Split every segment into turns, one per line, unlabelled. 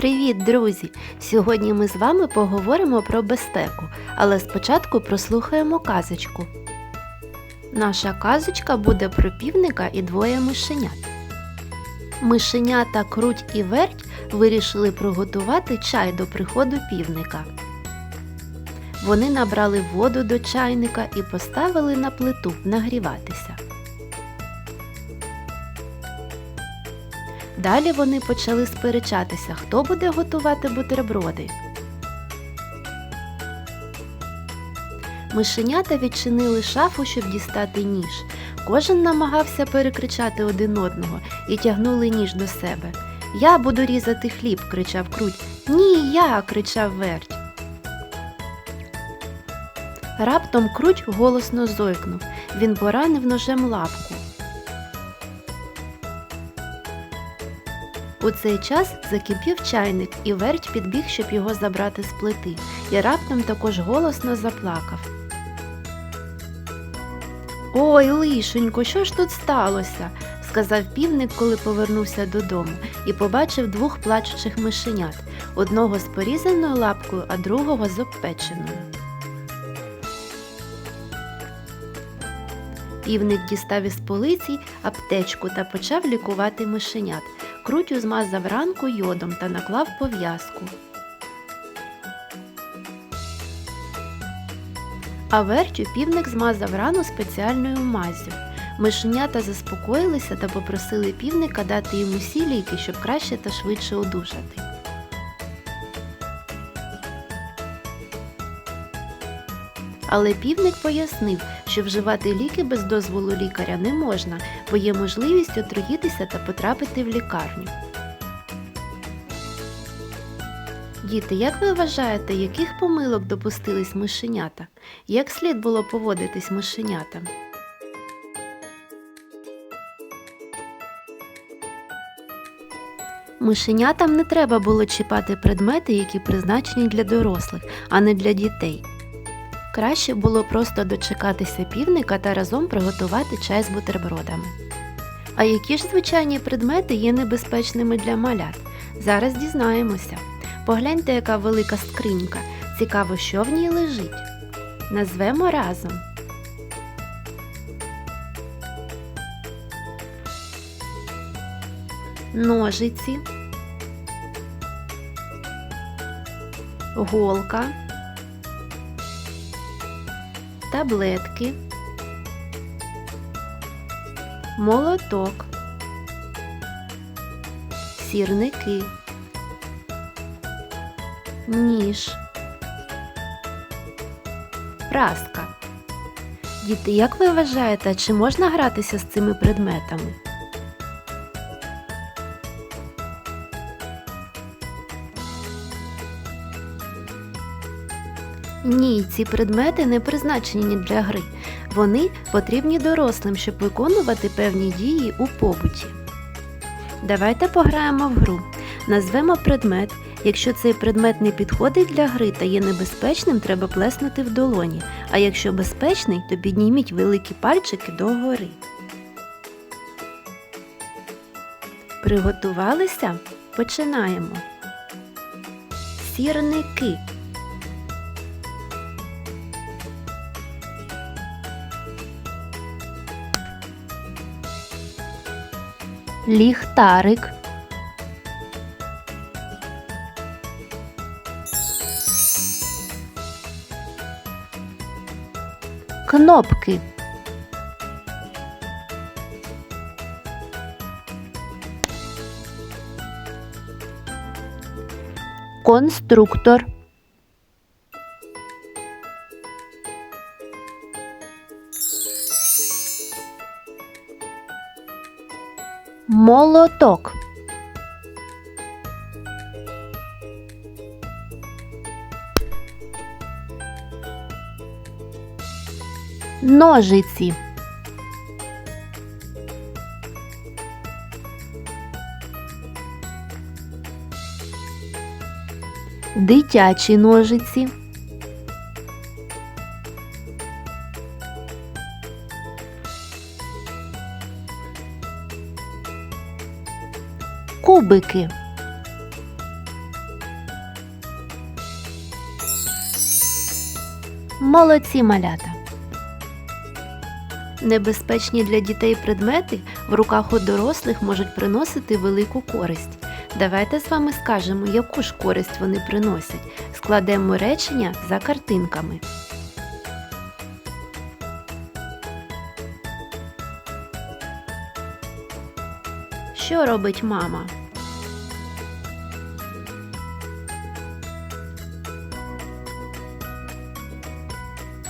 Привіт, друзі! Сьогодні ми з вами поговоримо про безпеку, але спочатку прослухаємо казочку. Наша казочка буде про півника і двоє мишенят. Мишенята круть і верть вирішили приготувати чай до приходу півника. Вони набрали воду до чайника і поставили на плиту нагріватися. Далі вони почали сперечатися, хто буде готувати бутерброди. Мишенята відчинили шафу, щоб дістати ніж. Кожен намагався перекричати один одного і тягнули ніж до себе. Я буду різати хліб, кричав круть. Ні, я. кричав верть. Раптом круть голосно зойкнув. Він поранив ножем лапку. У цей час закипів чайник, і верть підбіг, щоб його забрати з плити, і раптом також голосно заплакав. Ой, лишенько, що ж тут сталося? сказав півник, коли повернувся додому, і побачив двох плачучих мишенят одного з порізаною лапкою, а другого з обпеченою. Півник дістав із полиці аптечку та почав лікувати мишенят. Крутю змазав ранку йодом та наклав пов'язку. А вертю півник змазав рану спеціальною маззю. Мишенята заспокоїлися та попросили півника дати йому усі ліки, щоб краще та швидше одужати. Але півник пояснив, що вживати ліки без дозволу лікаря не можна, бо є можливість отруїтися та потрапити в лікарню. Діти, як ви вважаєте, яких помилок допустились мишенята? Як слід було поводитись мишенятам? Мишенятам не треба було чіпати предмети, які призначені для дорослих, а не для дітей. Краще було просто дочекатися півника та разом приготувати чай з бутербродами. А які ж звичайні предмети є небезпечними для малят? Зараз дізнаємося. Погляньте, яка велика скринька. Цікаво, що в ній лежить. Назвемо разом. Ножиці, голка, таблетки, молоток, сірники, ніж, праска. Діти, як ви вважаєте, чи можна гратися з цими предметами? Ні, ці предмети не призначені для гри. Вони потрібні дорослим, щоб виконувати певні дії у побуті. Давайте пограємо в гру. Назвемо предмет. Якщо цей предмет не підходить для гри та є небезпечним, треба плеснути в долоні. А якщо безпечний, то підніміть великі пальчики догори. Приготувалися? Починаємо. Сірники. Ліхтарик, кнопки. Конструктор. Молоток. Ножиці. Дитячі ножиці. кубики. Молодці малята. Небезпечні для дітей предмети в руках у дорослих можуть приносити велику користь. Давайте з вами скажемо, яку ж користь вони приносять. Складемо речення за картинками. Що робить мама?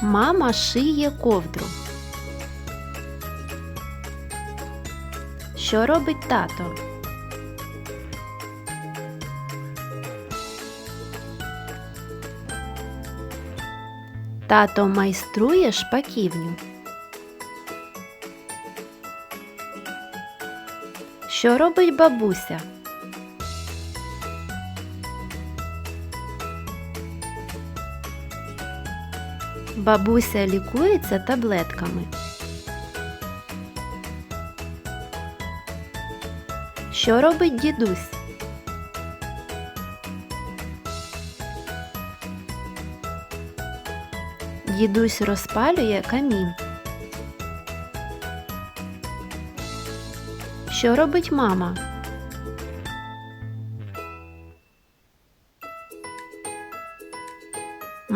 Мама шиє ковдру. Що робить тато? Тато майструє шпаківню. Що робить бабуся? Бабуся лікується таблетками. Що робить дідусь? Дідусь розпалює камін. Що робить мама?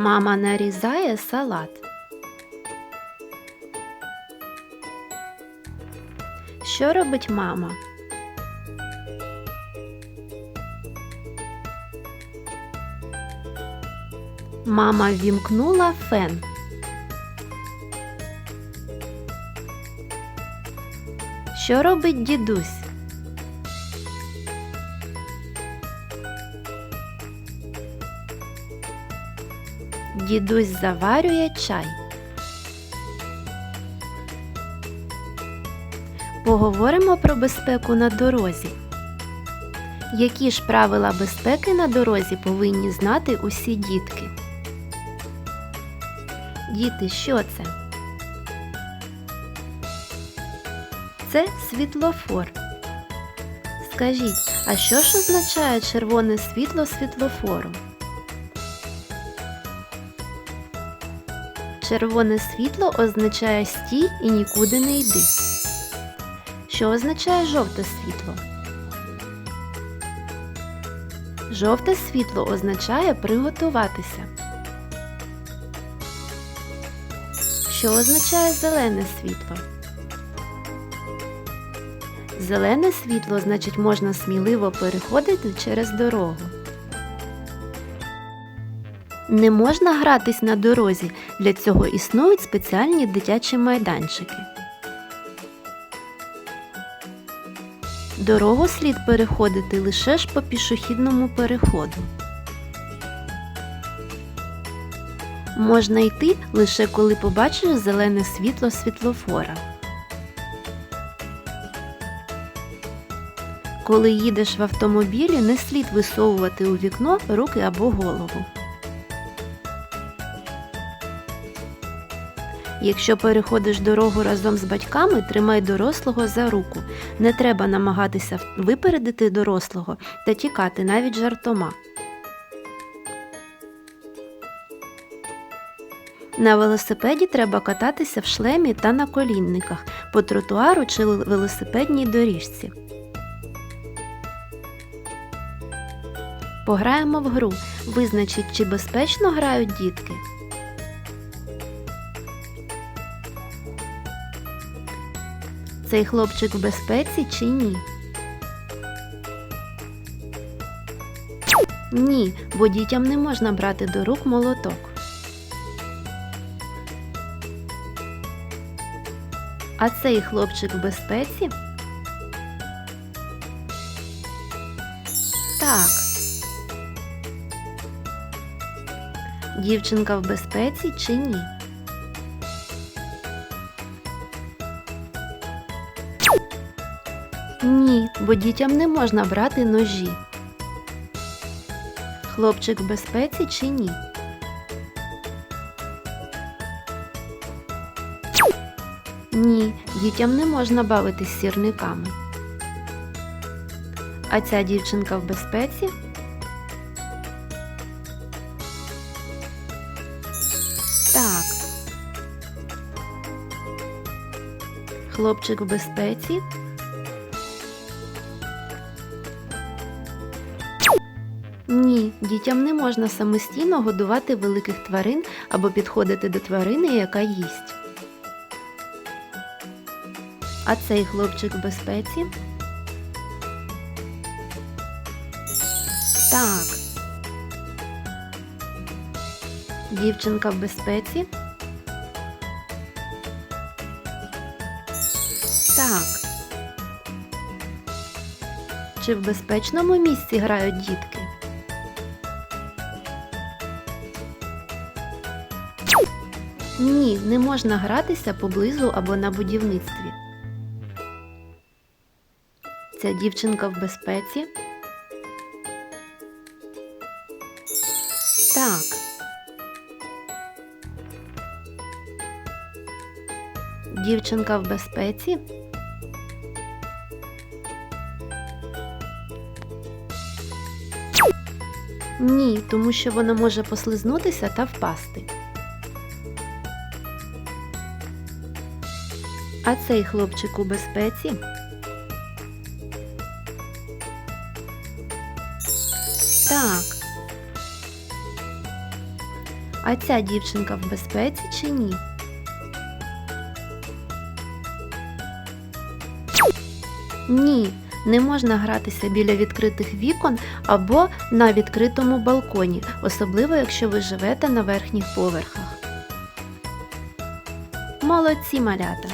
Мама нарізає салат. Що робить мама? Мама вімкнула фен. Що робить дідусь? Дідусь заварює чай. Поговоримо про безпеку на дорозі. Які ж правила безпеки на дорозі повинні знати усі дітки? Діти, що це? Це світлофор. Скажіть, а що ж означає червоне світло світлофору? Червоне світло означає стій і нікуди не йди. Що означає жовте світло? Жовте світло означає приготуватися. Що означає зелене світло? Зелене світло значить можна сміливо переходити через дорогу. Не можна гратись на дорозі, для цього існують спеціальні дитячі майданчики. Дорогу слід переходити лише ж по пішохідному переходу. Можна йти лише коли побачиш зелене світло світлофора. Коли їдеш в автомобілі, не слід висовувати у вікно руки або голову. Якщо переходиш дорогу разом з батьками, тримай дорослого за руку. Не треба намагатися випередити дорослого та тікати навіть жартома. На велосипеді треба кататися в шлемі та на колінниках по тротуару чи велосипедній доріжці. Пограємо в гру. Визначіть, чи безпечно грають дітки. Цей хлопчик в безпеці чи ні? Ні, бо дітям не можна брати до рук молоток. А цей хлопчик в безпеці? Так. Дівчинка в безпеці чи ні? Ні, бо дітям не можна брати ножі. Хлопчик в безпеці чи ні? Ні, дітям не можна бавитись сірниками. А ця дівчинка в безпеці? Так. Хлопчик в безпеці. Ні, дітям не можна самостійно годувати великих тварин або підходити до тварини, яка їсть. А цей хлопчик в безпеці? Так. Дівчинка в безпеці? Так. Чи в безпечному місці грають дітки? Ні, не можна гратися поблизу або на будівництві. Ця дівчинка в безпеці? Так. Дівчинка в безпеці? Ні, тому що вона може послизнутися та впасти. А цей хлопчик у безпеці? Так. А ця дівчинка в безпеці чи ні? Ні, не можна гратися біля відкритих вікон або на відкритому балконі, особливо якщо ви живете на верхніх поверхах. Молодці малята!